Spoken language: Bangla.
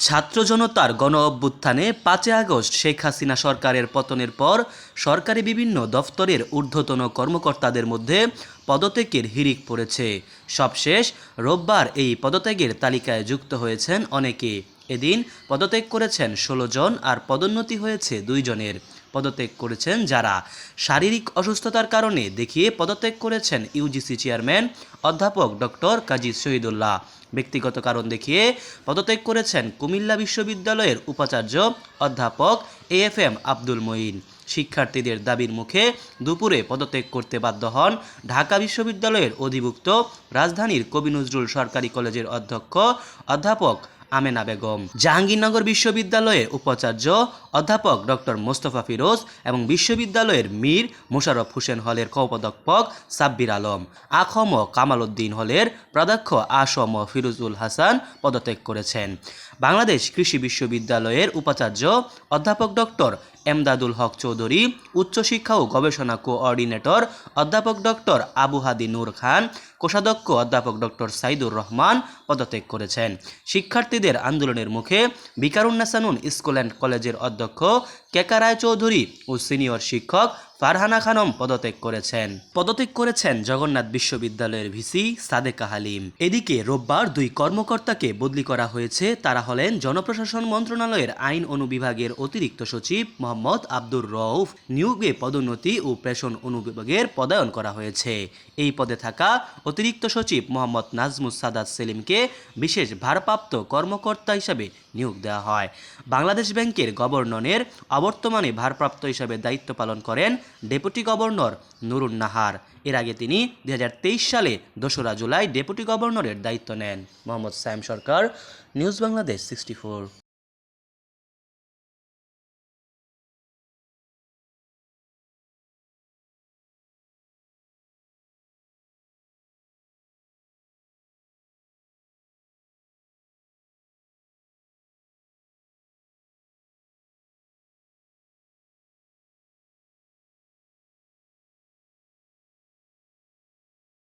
ছাত্র জনতার গণ অভ্যুত্থানে পাঁচই আগস্ট শেখ হাসিনা সরকারের পতনের পর সরকারি বিভিন্ন দফতরের ঊর্ধ্বতন কর্মকর্তাদের মধ্যে পদত্যাগের হিরিক পড়েছে। সবশেষ রোববার এই পদত্যাগের তালিকায় যুক্ত হয়েছেন অনেকে। এদিন পদত্যাগ করেছেন ষোলো জন আর পদোন্নতি হয়েছে দুইজনের পদত্যাগ করেছেন যারা। শারীরিক অসুস্থতার কারণে দেখিয়ে পদত্যাগ করেছেন ইউজিসি চেয়ারম্যান অধ্যাপক ডক্টর কাজী শহীদুল্লাহ। ব্যক্তিগত কারণ দেখিয়ে পদত্যাগ করেছেন কুমিল্লা বিশ্ববিদ্যালয়ের উপাচার্য অধ্যাপক A F M Abdul Moin. শিক্ষার্থীদের দাবির মুখে দুপুরে পদত্যাগ করতে বাধ্য হন ঢাকা বিশ্ববিদ্যালয়ের অধিভুক্ত রাজধানীর কবি নজরুল সরকারি কলেজের অধ্যক্ষ অধ্যাপক আমেনা বেগম। জাহাঙ্গীরনগর বিশ্ববিদ্যালয়ের উপাচার্য অধ্যাপক ডক্টর মোস্তফা ফিরোজ এবং বিশ্ববিদ্যালয়ের মীর মোশারফ হোসেন হলের কৌপদক্ষক সাব্বির আলম। আখম কামাল উদ্দিন হলের প্রাধ্যক্ষ আসম ফিরুজুল হাসান পদত্যাগ করেছেন। বাংলাদেশ কৃষি বিশ্ববিদ্যালয়ের উপাচার্য অধ্যাপক ডক্টর এমদাদুল হক চৌধুরী, উচ্চশিক্ষা ও গবেষণা কোঅর্ডিনেটর অধ্যাপক ডক্টর আবু হাদি নূর খান, কোষাধ্যক্ষ অধ্যাপক ডক্টর সাইদুর রহমান পদত্যাগ করেছেন। শিক্ষার্থীদের আন্দোলনের মুখে বিকারুন্নাসানুন স্কুল অ্যান্ড কলেজের অধ্যক্ষ কেকা রায় চৌধুরী ও সিনিয়র শিক্ষক ফারহানা খানম পদত্যাগ করেছেন। পদত্যাগ করেছেন জগন্নাথ বিশ্ববিদ্যালয়ের ভিসি সাদেকা হালিম। এদিকে রোববার দুই কর্মকর্তাকে বদলি করা হয়েছে। তারা হলেন জনপ্রশাসন মন্ত্রণালয়ের আইন অনুবিভাগের অতিরিক্ত সচিব মোহাম্মদ আব্দুর রউফ। নিয়োগে পদোন্নতি ও প্রেষণ অনুবিভাগের পদায়ন করা হয়েছে। এই পদে থাকা অতিরিক্ত সচিব মোহাম্মদ নাজমুস সাদাত সেলিমকে বিশেষ ভারপ্রাপ্ত কর্মকর্তা হিসাবে নিয়োগ দেওয়া হয়। বাংলাদেশ ব্যাংকের গভর্নরের অবর্তমানে ভারপ্রাপ্ত হিসাবে দায়িত্ব পালন করেন ডেপুটি গভর্নর নুরুন নাহার। এর আগে তিনি দুই হাজার তেইশ সালে দোসরা জুলাই ডেপুটি গভর্নরের দায়িত্ব নেন। Mohammad Sayem Sarkar, news Bangladesh sixty